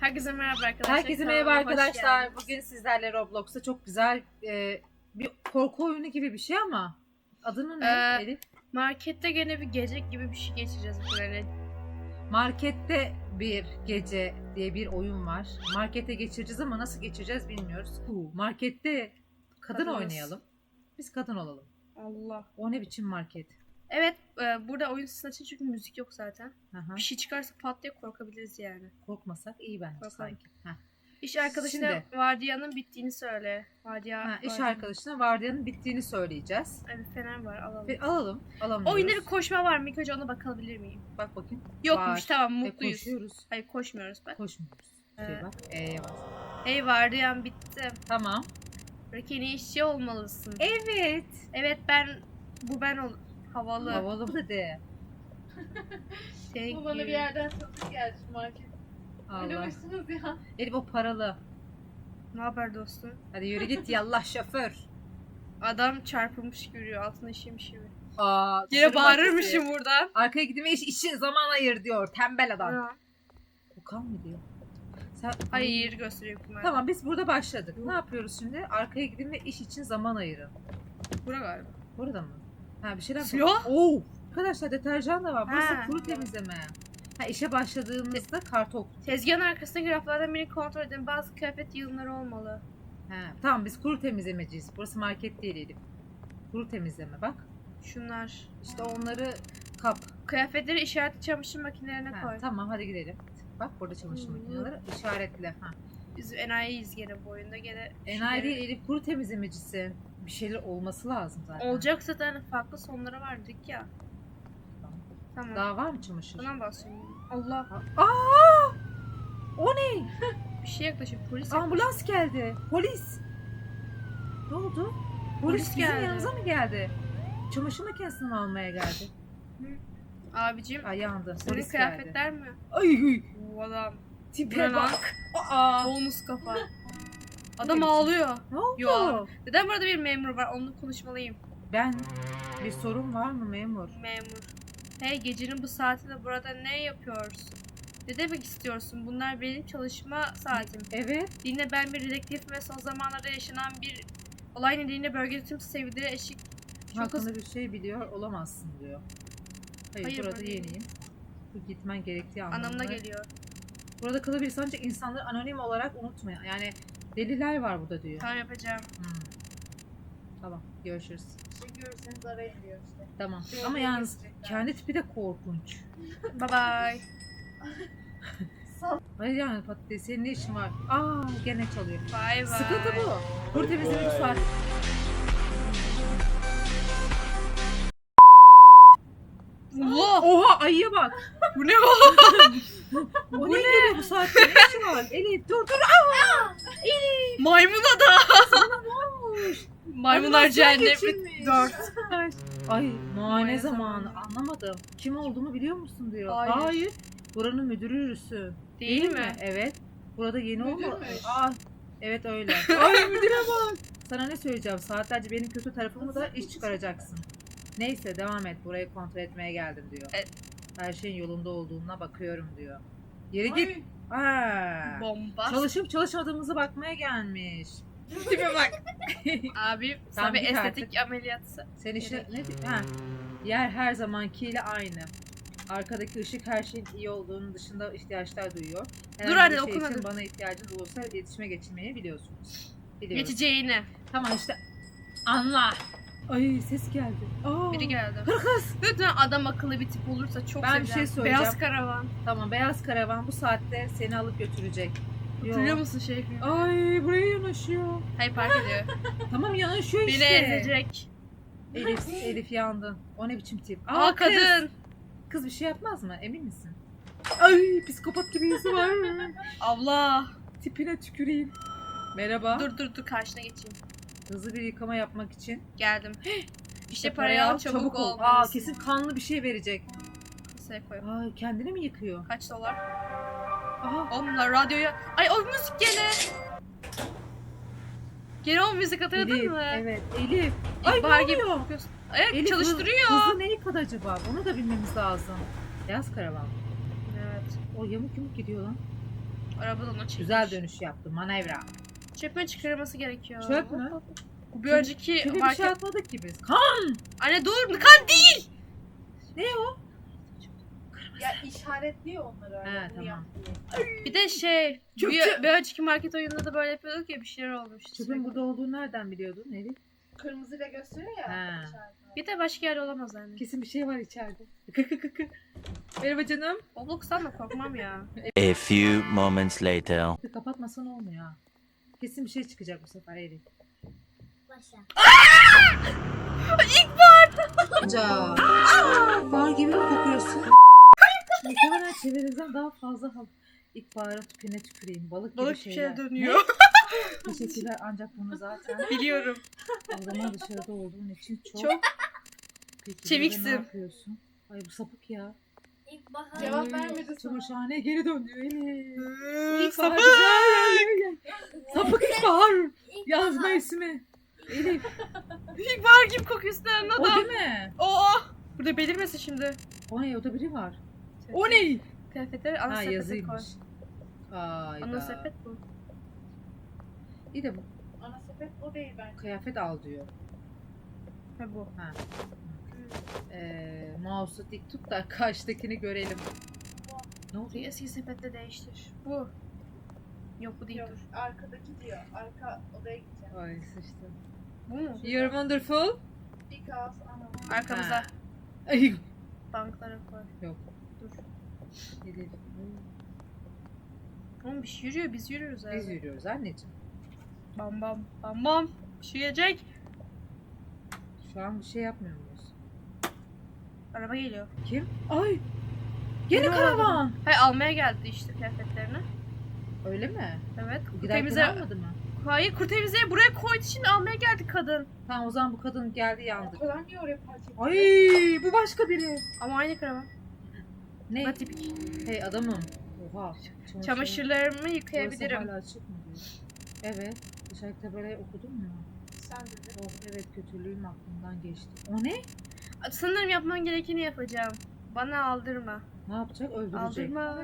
Herkese merhaba arkadaşlar. Herkese merhaba Kanalıma hoş arkadaşlar. geldiniz. Bugün sizlerle Roblox'ta çok güzel e, bir korku oyunu gibi bir şey ama adını ne Ee, Elif? Markette gene bir gece gibi bir şey geçeceğiz böyle. Markette bir gece diye bir oyun var. Markete geçireceğiz ama nasıl geçireceğiz bilmiyoruz. Uu, markette kadın Kadınız. oynayalım. Biz kadın olalım. Allah. O ne biçim market? Evet e, burada oyun sesini açın çünkü müzik yok zaten. Aha, Bir şey çıkarsa pat diye korkabiliriz yani. korkmasak iyi bence Bakalım. sanki. Heh. İş arkadaşına Şimdi. vardiyanın bittiğini söyle. Vardiya, Ha, iş vardiyanın- arkadaşına vardiyanın bittiğini söyleyeceğiz. Bir fener var alalım. Bir alalım. Alalım. Oyunda bir koşma var mı? İlk önce ona bakabilir miyim? Bak bakayım. Yokmuş Var. tamam mutluyuz. koşuyoruz. Hayır koşmuyoruz bak. Koşmuyoruz. Ee. Şey bak. E'ye bas. Hey vardiyan bitti. Tamam. Rekeni işçi olmalısın. Evet. Evet ben bu ben ol havalı. Havalı dedi. Thank Bu bana you. bir yerden tanıdık geldi şu market. Ne Allah. demişsiniz ya? Elif o paralı. Ne haber dostum? Hadi yürü git yallah şoför. Adam çarpılmış görüyor. Altına işemiş gibi. Aa, Yine dışarı bağırırmışım bak. buradan. Arkaya gidin ve iş, için zaman ayır diyor. Tembel adam. Ha. Okan mı diyor? Sen... Hayır yeri gösteriyor bunlar. Tamam biz burada başladık. Ne yapıyoruz şimdi? Arkaya gidin ve iş için zaman ayırın. Bura galiba. Burada mı? Ha bir şeyler Siyah? Oo! Arkadaşlar deterjan da var. Burası Ha. kuru temizleme. Ha işe başladığımızda kartok. Tezgahın arkasındaki raflardan birini kontrol edin. Bazı kıyafet yığınları olmalı. Ha, tamam biz kuru temizlemeciyiz. Burası market değil Elif. Kuru temizleme bak. Şunlar. İşte onları kap. Kıyafetleri işaretli çamaşır makinelerine Ha, koy. tamam hadi gidelim. Bak burada çamaşır makineleri işaretle. Ha. Biz enayiyiz gene bu oyunda. Gene Enayi değil Elif kuru temizlemecisi. Bir şeyler olması lazım zaten. Olacak zaten farklı sonları var dedik ya. Tamam. Daha var mı çamaşır? Buna basıyorum. Allah. Aa! O ne? Bir şey yaklaşıyor. Polis Ambulans geldi. Polis. Ne oldu? Polis, Polis bizim geldi. yanımıza mı geldi? Çamaşır makinesini almaya geldi? Abicim. Ay yandı. Senin Polis kıyafetler mi? geldi. Ay ay. Bu adam. Tipe bak. Aa. Bonus kafa. Adam ağlıyor. Ne oldu? Yok. Neden burada bir memur var? Onunla konuşmalıyım. Ben bir sorun var mı memur? Memur. Hey gecenin bu saatinde burada ne yapıyorsun? Ne demek istiyorsun? Bunlar benim çalışma saatim. Evet. Dinle ben bir dedektif ve son zamanlarda yaşanan bir olay nedeniyle bölgede tüm sevgili eşik çok Hakkında bir şey biliyor olamazsın diyor. Hayır, Hayır, burada yeniyim. Bu gitmen gerektiği anlamına. anlamına geliyor. Burada kalabilirsin ancak insanları anonim olarak unutma. Yani deliler var burada diyor. Tamam yapacağım. Hmm. Tamam görüşürüz. Bir şey görürseniz arayın diyor işte. Tamam. Şöyle Ama yalnız kendi tipi de korkunç. Bye bye. Hayır yani patates senin ne işin var? Aa gene çalıyor. Bye bye. Sıkıntı bu. Kuru temizlemek saat. Allah! Oha ayıya bak. Bu ne o? O ne geliyor bu saatte? Ne işi var? Elif dur dur. Aa! Elif. Maymun adam. Sana ne olmuş? Maymunlar cehennemi geçirmiş. 4. Ay muayene zamanı. Anlamadım. Kim olduğumu biliyor musun diyor. Hayır. Buranın müdürüsün. Değil, mi? Evet. Burada yeni. Müdürmüş. Aa, evet öyle. Ay müdüre bak. Sana ne söyleyeceğim? Saatlerce benim kötü tarafımı da iş çıkaracaksın. Neyse devam et. Burayı kontrol etmeye geldim diyor. Evet. Her şeyin yolunda olduğuna bakıyorum diyor. Git. Ay, Ha. Bomba. Çalışıp çalışmadığımıza bakmaya gelmiş. Tipe bak. Abi tabii git estetik ameliyatı. Sen Evet. ne ha. Yer her zamankiyle aynı. Arkadaki ışık her şeyin iyi olduğunun dışında ihtiyaçlar duyuyor. Herhangi Dur anne, bir şey okumadım. için bana ihtiyacınız olursa iletişime geçirmeyi biliyorsunuz. Biliyoruz. Geçeceğini. Tamam işte anla. Ay ses geldi. Aa. Biri geldi. Kız. Lütfen adam akıllı bir tip olursa çok Ben bir seveceğim. şey söyleyeceğim. Beyaz karavan. Tamam beyaz karavan bu saatte seni alıp götürecek. Yo. Hatırlıyor musun şey? Ay buraya yanaşıyor. Hayır park ediyor. Tamam yanaşıyor Beni işte. ezecek. Elif, Elif yandın. O ne biçim tip? Aa, kız. kadın. Kız bir şey yapmaz mı? Emin misin? Ay psikopat gibi yüzü var. Abla. Tipine tüküreyim. Merhaba. Dur dur dur karşına geçeyim. Hızlı bir yıkama yapmak için. Geldim. İşte parayı al çabuk, ol. Aa kesin kanlı bir şey verecek. Kasaya koy. Aa kendini mi yıkıyor? Kaç dolar? Oğlum bunlar radyoya... Ay o müzik gene. Gene o müzik hatırladın Elif. mı? Evet Elif. Ay İlkbahar ne gibi oluyor? kokuyorsun. Evet Elif çalıştırıyor. Hızlı, hızlı neyi kadar acaba? Onu da bilmemiz lazım. Beyaz karavan. Evet. O yamuk yumuk gidiyor lan. Arabadan o çekmiş. Güzel dönüş yaptım. Manevra. Çöpün çıkarılması gerekiyor. Çöp mü? Bu bir önceki Çünkü bir market... şey atmadık ki biz. Kan! Anne dur kan değil. Ne o? Ya işaretliyor onları öyle. He, bunu tamam. Bir de şey Çöp, bir, çöp. bir önceki market oyununda da böyle yapıyorduk ya bir şeyler olmuştu. Çöpün burada olduğunu nereden biliyordun Elif? Kırmızıyla gösteriyor ya. He. işaretler. Bir de başka yer olamaz anne. Kesin bir şey var içeride. Merhaba canım. Oblox'tan da korkmam ya. A few moments later. Kapatmasan olmuyor ha. Kesin bir şey çıkacak bu sefer Elif. Başla. Ca. Bar gibi mi kokuyorsun? Muhtemelen çevirinizden daha fazla hal. İlkbahara tükene tüküreyim. Balık gibi Balık bir şeyler. şey dönüyor. Teşekkürler ancak bunu zaten Biliyorum. o zaman dışarıda olduğun için çok... Çok Peki, burada çeviksin. Ne yapıyorsun? Ay bu sapık ya. İlkbahar. Cevap vermedi. Çamaşırhaneye geri döndü Elif. Sapık. Sapık ilkbahar. İlkbahar. Yaz mevsimi. Elif İlkbahar gibi kokuyorsun anne o adam. değil mi? Oo. Burada belirmesin şimdi. O ne? O da biri var. O ne? Kıyafetleri ana Ha sepete koy. Hayda. Ana sepet bu. İyi de bu Ana sepet o değil bence. kıyafet al diyor. Ha bu. Ha. Ee, mouse'u dik tut da karşıdakini görelim. Ne oldu? Eski sepette değiştir. Bu. Yok bu değil Yok dur. arkadaki diyor. Arka odaya gideceğim. Ay sıçtım. Bu mu? You're wonderful. Because ana. Arkamıza. Ha. Ay. Banklara koy. Yok. Dur. Elif. Oğlum bir şey yürüyor biz yürüyoruz abi. Biz yürüyoruz anneciğim. Bam bam bam bam. Bir şey gelecek. Şu an bir şey yapmıyor muyuz? Araba geliyor. Kim? Ay. Gene Yürü karavan. Hayır almaya geldi işte kıyafetlerini. Öyle mi? Evet. Kurt Giderken temizle... almadı mı? Hayır kurt temizliğe buraya koydu şimdi almaya geldi kadın. Tamam o zaman bu kadın geldi O yandık. kadar niye oraya ettin? Ay bu başka biri. Ama aynı karavan. Ne? Tipik. Hey adamım. Oha. Çamaşır- Çamaşırlarımı Burası yıkayabilirim. hala açık mı diyor. Evet. Dışarıdaki tabelayı okudun mu? Sen dedin. Oh evet kötülüğüm aklımdan geçti. O ne? Sanırım yapman gerekeni yapacağım. Bana aldırma. Ne yapacak? Öldürecek. Aldırma.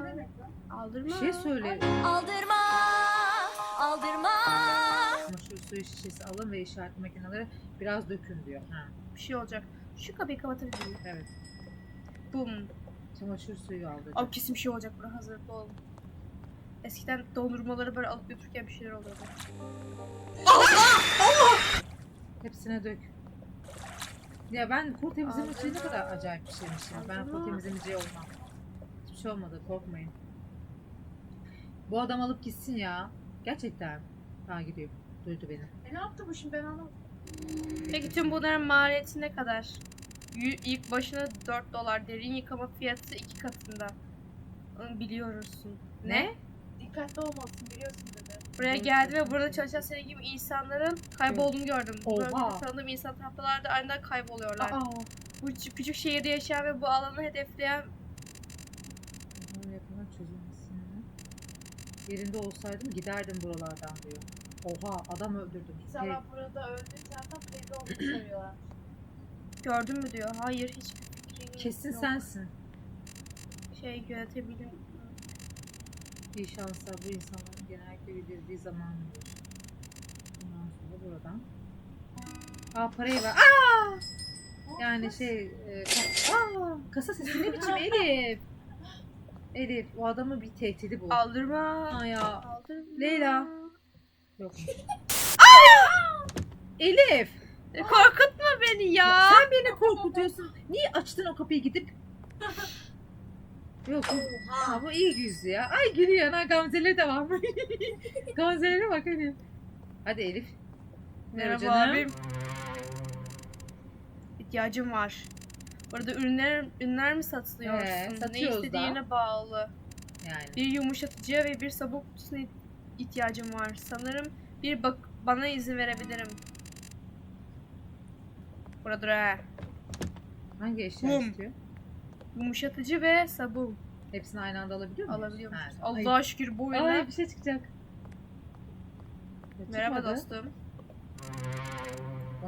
Aldırma. Bir şey söyle. Aldırma. Aldırma. Çamaşır suyu şişesi alın ve işaret makineleri biraz dökün diyor. Ha, Bir şey olacak. Şu kapıyı kapatabilir miyim? evet. Bum. Çamaşır suyu aldı. Abi kesin bir şey olacak burada hazırlıklı olun. Eskiden dondurmaları böyle alıp götürürken bir şeyler oluyordu. Hepsine dök. Ya ben kurt temizleme için ne kadar acayip bir şeymiş ya. Ben kurt Aldırma. temizlemeci olmam. Hiçbir şey olmadı korkmayın. Bu adam alıp gitsin ya. Gerçekten. Ha gidiyor. Duydu beni. E ne yaptı bu şimdi ben anlamadım. Peki tüm bunların maliyeti ne kadar? Y- İlk başına 4 dolar, derin yıkama fiyatı iki katında. Onu biliyorsun. Ne? Dikkatli olmalısın biliyorsun dedi. Buraya geldi ve burada çalışan senin gibi insanların kaybolduğunu gördüm. Oha. Tanıdığım insan haftalarda aniden kayboluyorlar. Aa. Bu küçük, küçük şehirde yaşayan ve bu alanı hedefleyen yakından çözülmesini. Yerinde olsaydım giderdim buralardan diyor. Oha adam öldürdüm. İnsanlar burada öldüğü zaten teyze olduğunu söylüyorlar. gördün mü diyor. Hayır hiçbir fikrim Kesin yok. sensin. Şey yönetebilirim. İyi şanslar bu insanların genellikle bildirdiği zaman. Bundan sonra buradan. Aa parayı ver. Aa! Yani şey e, aa, kasa sesi ne biçim Elif? Elif o adamın bir tehdidi bu. Aldırma. Aa ya. Aldırma. Leyla. Yok. Elif. E, Korkutma beni ya. Sen beni korkutuyorsun. Niye açtın o kapıyı gidip? Yok. yok. Ha, bu iyi yüzlü ya. Ay gülüyor. Ha, Gamze'leri de var mı? Gamze'lere bak hadi. Hadi Elif. Merhaba canım. abim. İhtiyacım var. Burada ürünler ürünler mi satılıyorsun? Ee, ne satıyoruz da. istediğine bağlı. Yani. Bir yumuşatıcı ve bir sabun kutusuna ihtiyacım var. Sanırım bir bak bana izin verebilirim. Burada dur ha. Hangi eşya Mum. istiyor? Yumuşatıcı ve sabun Hepsini aynı anda alabiliyor muyuz? alabiliyor Ha, tamam. Allah'a şükür bu Ay, ürüne. ay, bir şey çıkacak. Ya, Merhaba çıkmadı. dostum.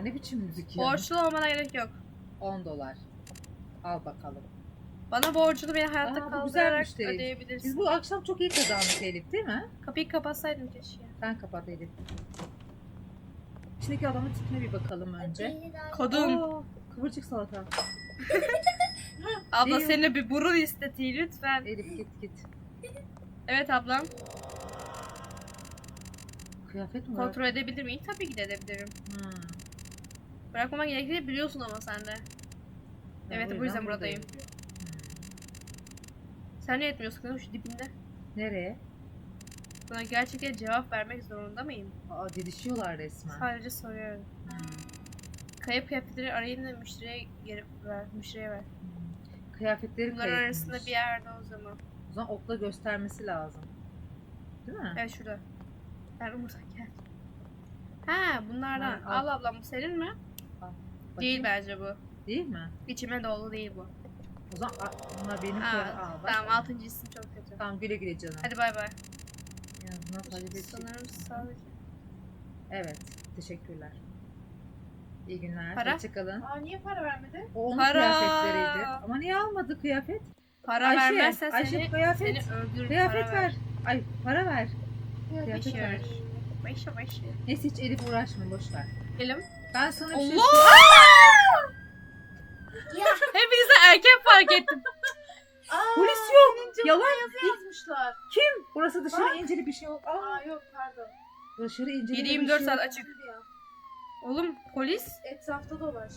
O ne biçim müzik ya? Borçlu olmana gerek yok. 10 dolar. Al bakalım. Bana borcunu beni hayatta Aa, bu kaldırarak güzelmiş de. ödeyebilirsin. Biz bu akşam çok iyi kazandık Elif değil mi? Kapıyı kapatsaydın keşke. Sen kapat Elif. İçindeki adamın tipine bir bakalım önce. Kadın. Aa, kıvırcık salata. Abla Değil. seninle bir burun istetiği lütfen. Elif git git. Evet ablam. Kıyafet mi? Kontrol edebilir miyim? Tabii ki de edebilirim. Hmm. Bırakmama gerektiğini biliyorsun ama sen de. Ben Evet, bu yüzden buradayım. Hmm. Sen ne etmiyorsun kızım şu dibinde? Nereye? Buna gerçekten cevap vermek zorunda mıyım? Aa didişiyorlar resmen. Sadece soruyorum. Hmm. Kayıp kıyafetleri arayın da müşteriye geri ver. Müşteriye ver. Hmm. Kıyafetleri Bunların kayıpmış. arasında bir yerde o zaman. O zaman okla göstermesi lazım. Değil mi? Evet şurada. Ben buradan geldim. Ha bunlardan. Ha, al. al. ablam bu senin mi? Bakayım. Değil bence bu. Değil mi? İçime dolu değil bu. O zaman a, bunlar benim Aa, kıyafet. Aa, bak. tamam altıncı isim çok kötü. Tamam güle güle canım. Hadi bay bay. Edecek. Sanırım sadece. Evet. Teşekkürler. İyi günler. Para? Hoşçakalın. Aa niye para vermedi? O onun Para! kıyafetleriydi. Ama niye almadı kıyafet? Para Ayşe, vermezsen Ayşe seni, kıyafet. seni öldürür Kıyafet para ver. ver. Ay para ver. Kıyafet Kıyafet ver. Beşe beşe. Neyse hiç Elif uğraşma boş ver. Elim. Ben sana bir şey Allah! Hepinize erken fark ettim. Aa, Polis yok. senin Yalan. yazı yazmışlar. Kim? Burası dışarı inceli bir şey yok. Aa, Aa yok pardon. dışarı inceli bir 7-24 şey saat yok. açık. Ya. Oğlum polis. Etrafta dolaş.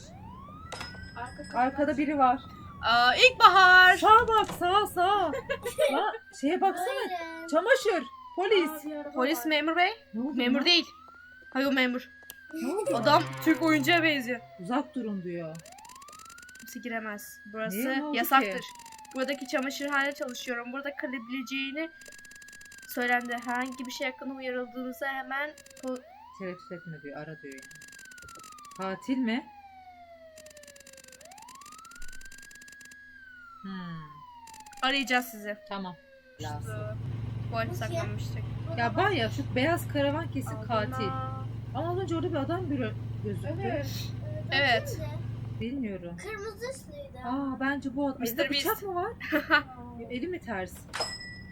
Arka kapıdan Arkada biri var. Aa, ilkbahar. Sağa bak sağa sağa. Lan şeye baksana. Buyurun. Çamaşır. Polis. Aa, bir araba Polis var. memur bey. Ne oldu Memur lan? değil. Hayır o memur. Ne oldu? Adam Türk oyuncuya benziyor. Uzak durun diyor. Kimse giremez. Burası Niye? Ne oldu yasaktır. ki? Buradaki çamaşırhane çalışıyorum. Burada kalabileceğini söylendi. Herhangi bir şey hakkında uyarıldığınızda hemen po- Tereddüt etme diyor. Ara diyor yani. Katil mi? Hmm. arayacağız sizi. Tamam. Lazım. Bu kim? saklanmıştık. Ya var ya şu beyaz karavan kesin katil. Ama az önce orada bir adam bir gözüktü. Evet. Evet. Bilmiyorum. Kırmızı üstlüydü. Aa bence bu adam. Mr. Elinde bıçak Beast. mı var? Eli mi ters?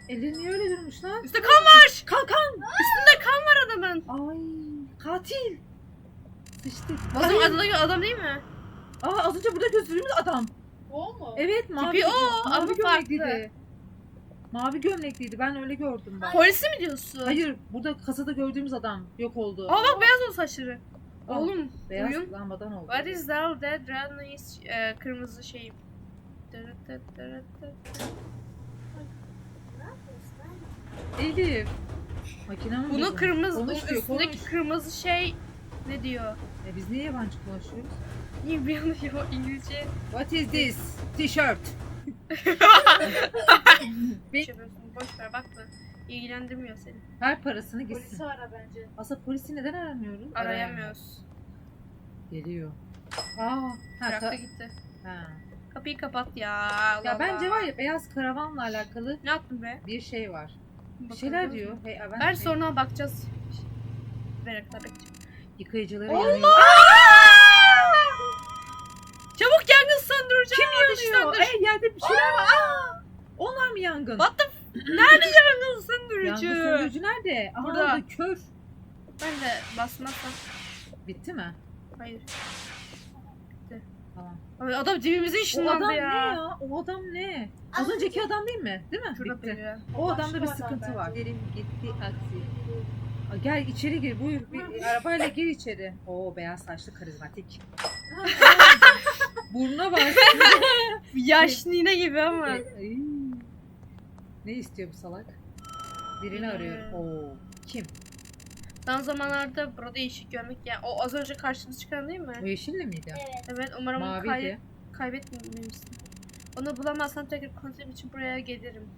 Eli niye öyle durmuş lan? Üstte kan var. Kan kan. Üstünde kan var adamın. Ay katil. Sıçtık. Adam, Ay, adamdaki adam değil mi? Aa az önce burada gözüktüğümüz adam. O mu? Evet mavi. Tipi o, mavi ama gömlekliydi. Mavi gömlekliydi. Ben öyle gördüm ben. Polisi mi diyorsun? Hayır, burada kasada gördüğümüz adam yok oldu. Aa bak beyaz oldu saçları. Aa, Oğlum Beyaz oyun. lambadan oldu. What is that dead Radley's e, kırmızı şeyim. Dırıt dırıt dırıt dırıt. Ne yapıyorsun lan? Elif. Makine mi Bunu kırmızı, bunun üstündeki konuş. kırmızı şey ne diyor? E, biz niye yabancı konuşuyoruz? Niye bir anda ya İngilizce What is this? T-shirt. bir şey yapıyorsun? Boş ver bakma. İlgilendirmiyor seni. Ver parasını gitsin. Polisi ara bence. Aslında polisi neden aramıyoruz? Arayamıyoruz. Geliyor. Aa, ha, Bıraktı ka- gitti. ha. Kapıyı kapat ya. Allah Ya bence Allah. var ya beyaz karavanla alakalı Ne yaptın be? bir şey var. Bir Bakalım. şeyler diyor. Hey, ben Ver şey- sonra bakacağız. Ver tabii. Yıkayıcıları Allah! yanıyor. Çabuk yangın söndüreceğim. Kim yanıyor? söndür. Ey yerde bir şeyler var. Aa! Onlar mı yangın? What the f- Nerede yangın Yangın söndürücü? söndürücü nerede? Aha, Burada. orada kör. Ben de basmazsam. Bitti mi? Hayır. Tamam. Ay, Adam dibimize O ışınlandı adam ya. ne ya? O adam ne? Az önceki adam değil mi? Değil mi? Şurada Bitti. O adamda Başka bir sıkıntı var. Gelim gitti aksi. Gel içeri gir buyur. Bir, arabayla gir içeri. Oo beyaz saçlı karizmatik. Burnuna bak. Yaş nine gibi ama. Ay. ne istiyor bu salak? Birini arıyor. Oo. Kim? Son zamanlarda burada değişik görmek yani o az önce karşımıza çıkan değil mi? O yeşilli miydi? Evet. Evet umarım onu kay Maviydi. kaybetmemişsin. Onu bulamazsam tekrar kontrol için buraya gelirim.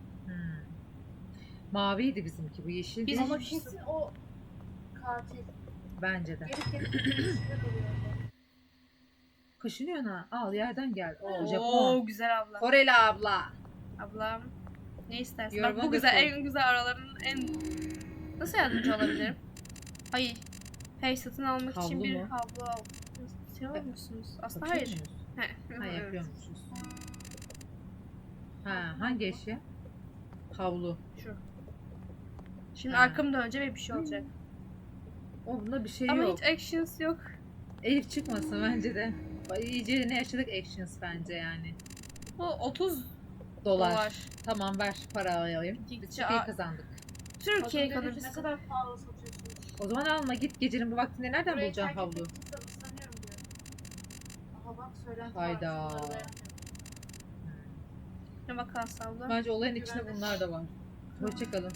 Maviydi bizimki. Bu yeşil Biz- değil. Ama şey- kesin o katil. Bence de. Gelip peşinde duruyor. Kaşınıyor ha. Al yerden gel. Oo Oo güzel abla. Koreli abla. Ablam ne istersin? Yoruma Bak bu güzel götür. en güzel araların en Nasıl yardımcı olabilirim? Hayır. Hey satın almak için Havlu bir mu? havlu al. Şey musunuz? Aslında Yapıyor hayır. He, Ha evet. yapıyormuşuz. Ha, hangi eşya? Havlu. Şu. Şimdi Ha. arkamı dönünce ve bir şey olacak. O bunda bir şey Ama yok. hiç actions yok. Elif çıkmasın bence de. İyice ne yaşadık actions bence yani. Bu 30 Dolar. dolar. Tamam ver para alayım. Gittikçe Biz çok iyi a- kazandık. Türkiye dedik, Ne ekonomisi. kadar pahalı satıyorsunuz. O zaman alma git gecenin bu vaktinde nereden Burayı bulacaksın terk havlu? etmek için sabırsızlanıyorum diyor. Aha bak söylenti Hayda. Ne vakası abla? Bence olayın içinde bunlar da var. Hoşçakalın.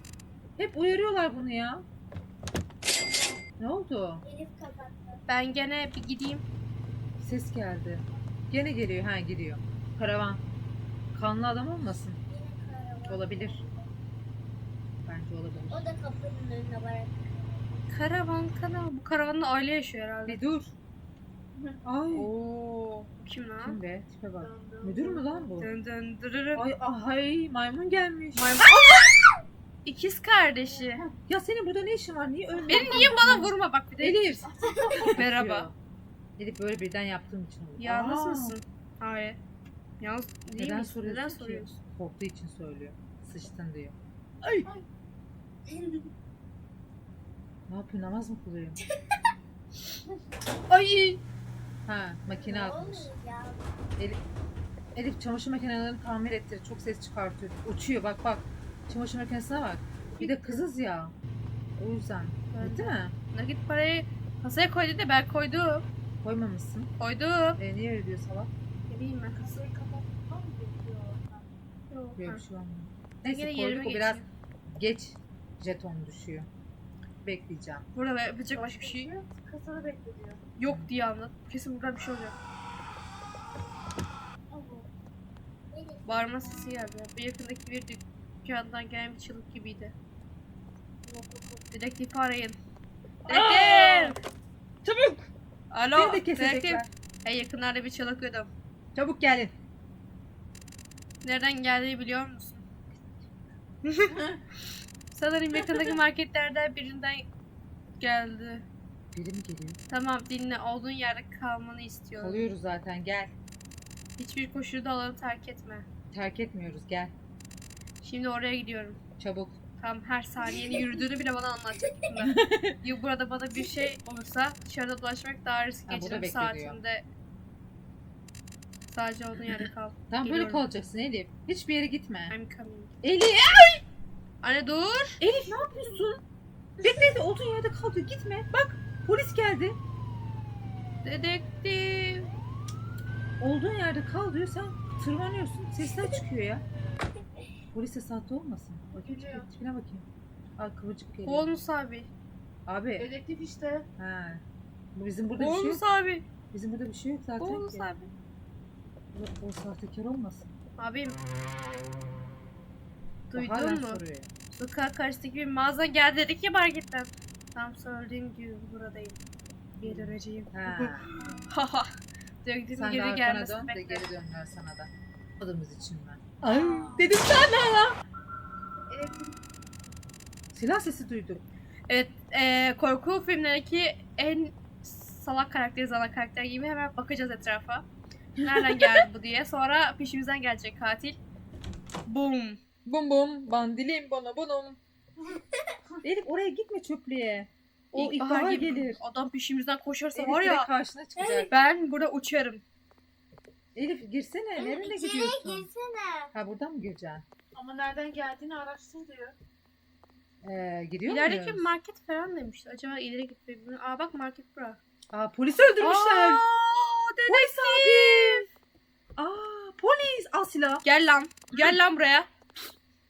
Hep uyarıyorlar bunu ya. Ne oldu? Elif kapattı. Ben gene bir gideyim. Ses geldi. Gene geliyor. Ha giriyor. Karavan. Kanlı adam olmasın? Olabilir. Bence olabilir. O da kapının önüne bırak. Karavan karavan. Bu karavanda aile yaşıyor herhalde. Bir dur. Ay. Oo. Kim lan? Kim be? Tipe bak. Müdür mü lan bu? Dön dön dırırım. Ay ay maymun gelmiş. Maymun. İkiz kardeşi. Ya senin burada ne işin var? Niye ölmedin? Beni niye bana vurma bak bir de. Elif. Merhaba. Elif böyle birden yaptığım için oldu. Yalnız Aa, mısın? Hayır. Yalnız değil Neden misin? soruyorsun Neden ki? soruyorsun? Korktuğu için söylüyor. Sıçtın diyor. Ay. Ne yapıyor? Namaz mı kılıyor? Ay. Ha makine Ne atmış. Elif, Elif çamaşır makinelerini tamir ettir. Çok ses çıkartıyor. Uçuyor bak bak. Çamaşır makinesine bak. Bir de kızız ya. O yüzden. Evet. Değil mi? Nakit parayı kasaya koydu da ben koydum. Koymamışsın. Koydum. E, niye öyle diyor salak? Ne bileyim ben. Kasayı kapatmam? Yok. Böyle bir şey olmuyor. Neyse koyduk yerime o biraz geçeyim. geç jeton düşüyor. Bekleyeceğim. Burada yapacak başka bir şey Kasada bekleniyor. yok diye anlat. Kesin burada bir şey olacak. Elif. Bağırma sesi geldi. Bu yakındaki bir dükkandan gelen bir çığlık gibiydi. Dedektifi arayın. Dedektif! Çabuk! Alo, Seni de dedektif. kesecekler. En yakınlarda bir çığlık duydum. Çabuk gelin. Nereden geldiğini biliyor musun? Sanırım yakındaki marketlerden birinden geldi. Biri mi geliyor? Tamam dinle. Olduğun yerde kalmanı istiyorum. Kalıyoruz zaten gel. Hiçbir koşulda alanı terk etme. Terk etmiyoruz gel. Şimdi oraya gidiyorum. Çabuk. Tam her saniyenin yürüdüğünü bile bana anlatacaksın ben. Ya burada bana bir şey olursa dışarıda dolaşmak daha risk Ha, burada geçirim bekle diyor. saatinde. Sadece olduğun yerde kal. Tam böyle Geliyorum. kalacaksın Elif. Hiçbir yere gitme. I'm coming. Elif! Anne dur. Elif ne yapıyorsun? Bekle de olduğun yerde kal diyor. Gitme. Bak polis geldi. Dedektif. Olduğun yerde kal diyor. Sen tırmanıyorsun. Sesler çıkıyor ya. Polis sahte olmasın. Bakayım tipine bakayım. Aa kıvırcık geliyor. Bonus abi. Abi. Dedektif işte. Ha. Bu bizim burada bir şey yok. Bonus abi. Bizim burada bir şey yok zaten Bonus ki. abi. O, o sahtekar olmasın. Abim. Duydun mu? soruyor. Sokak karşısındaki bir mağaza geldi dedik ya marketten. Tam söylediğim gibi buradayım. Geri döneceğim. Ha. Haha. Dedektifin Sen de geri arkana dön de bekle. geri dönüyor sana da. Adımız için ben. Ay dedim sana. Silah sesi duydum. Evet, eee, korku filmlerindeki en salak karakteri, zana karakter gibi hemen bakacağız etrafa. Nereden geldi bu diye. Sonra peşimizden gelecek katil. Boom. Bum bum bandilim bana bunum. Elif oraya gitme çöplüğe. O ilkbahar gelir. Adam peşimizden koşarsa Elif var direkt ya karşına çıkacak. ben burada uçarım. Elif girsene. Elif, Nereye içeriye gidiyorsun? girsene. Ha buradan mı gireceksin? ama nereden geldiğini araştır diyor. Ee, gidiyor İlerideki muyuz? market falan demişti. Acaba ileri gitmeyi Aa bak market bura. Aa polisi öldürmüşler. Aa, dedektif. Aa polis. Al silah. Gel lan. Gel lan buraya.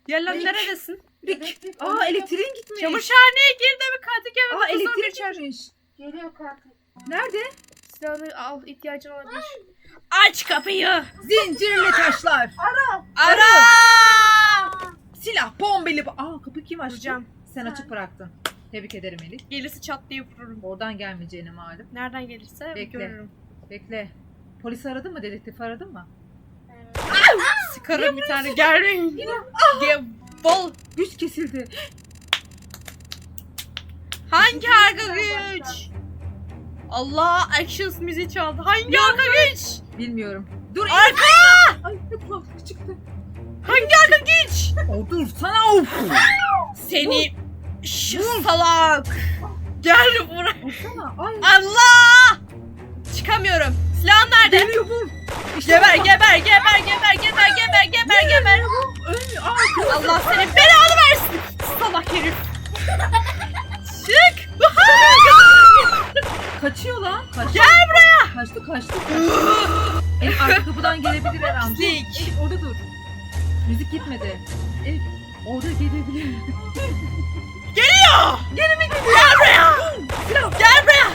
Gel lan Dik. neredesin? Dedektif Aa elektriğin gitmiş. Çamaşırhaneye girdi mi katil gelme. Aa elektrik gitmiş. Geliyor katil. Nerede? Silahını al ihtiyacın olabilir. Aç kapıyı. Zincirli taşlar. Ara. Silah bombeli. bo- Aa kapı kim açtı? Sen açık bıraktın. Tebrik ederim Elif. Gelirse çat diye vururum. Oradan gelmeyeceğine malum. Nereden gelirse Bekle. görürüm. Bekle. Polisi aradın mı? Dedektif aradın mı? Sıkarım bir tane gelmeyin. Ge- Bol. Güç kesildi. Hangi arka güç? Allah actions müziği çaldı. Hangi arka güç? Bilmiyorum. Dur Arka! Ay ne kulaklık çıktı. Hangi arka geç? O dur sana of. Seni salak. Gel buraya. Ay. Allah! Çıkamıyorum. Silahın nerede? Geliyor bu. Geber, geber, geber, geber, geber, geber, geber, geber. Ölmüyor. Aa, Allah senin belanı versin. Salak herif. Kaçtı. Gel buraya. Kaçtı kaçtı. Elif arka kapıdan gelebilir her an. Dur. Elif orada dur. Müzik gitmedi. Elif orada gelebilir. Geliyor. Geri mi geliyor? Gel buraya. Gel buraya.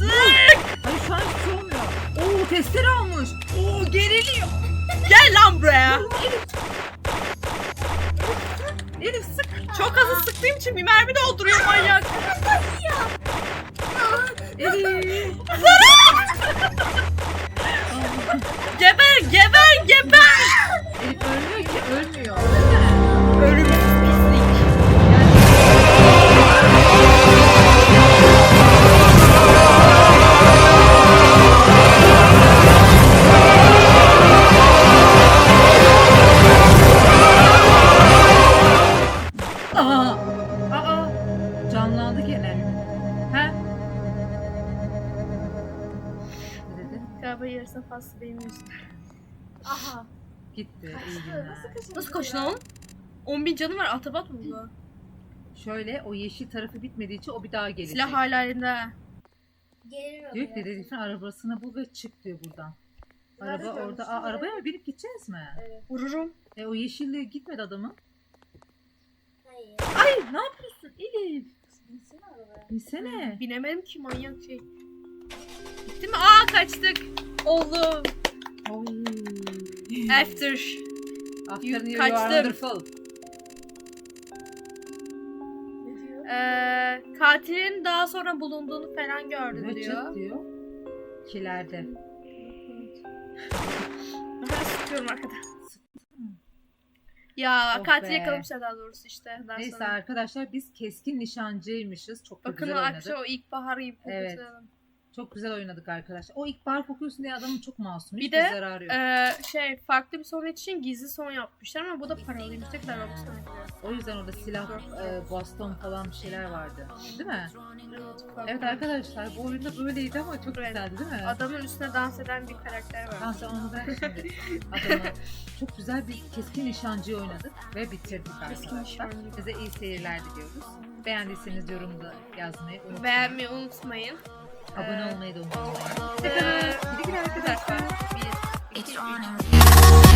Sık. Hayır şu an hiç şey olmuyor. Oo testere almış. Oo geriliyor. Gel lan buraya. Elif sık. Çok hızlı sıktığım için bir mermi dolduruyor manyak. Elif. Canı var atabat mı bu? Şöyle o yeşil tarafı bitmediği için o bir daha gelecek. Silah hala elinde. ha. Geliyor. Diyor ki dedektifin arabasını bul ve çık diyor buradan. Araba Nerede orada. görmüştün Aa, arabaya mı binip gideceğiz mi? Vururum. E o yeşille gitmedi adamın. Hayır. Ay ne yapıyorsun Elif? Binsene arabaya. Binsene. Binemedim ki manyak şey. Gitti mi? Aa kaçtık. Oğlum. Oy. After. After you, you are kaçtım. wonderful. Ee, katilin daha sonra bulunduğunu falan gördüm diyor. Richard diyor. Kilerde. Ben sıkıyorum arkadan. Ya Oh katil be. yakalamışlar daha doğrusu işte. Daha Neyse sonra. arkadaşlar biz keskin nişancıymışız. Çok da Bakın güzel oynadık. akşam o ilkbahar gibi Evet. kokusu. Çok güzel oynadık arkadaşlar. O ilk bar kokuyorsun diye adamın çok masum. Bir Hiçbir de, zararı yok. Ee, şey farklı bir son için gizli son yapmışlar ama bu da paralıymış. Tekrar Robux'tan O yüzden orada silah, e, baston falan bir şeyler vardı. Değil mi? Evet, Evet arkadaşlar bu oyunda böyleydi ama çok Evet. güzeldi değil mi? Adamın üstüne dans eden bir karakter var. Tamam sen onu bırak şimdi. Adamı çok güzel bir keskin nişancıyı oynadık ve bitirdik Keskin arkadaşlar. nişancı. Size iyi seyirler diliyoruz. Beğendiyseniz yorumda yazmayı unutmayın. Beğenmeyi unutmayın. Abone Ee, olmayı da unutmayın. Ee, Güle güle arkadaşlar. Bir, iki, üç.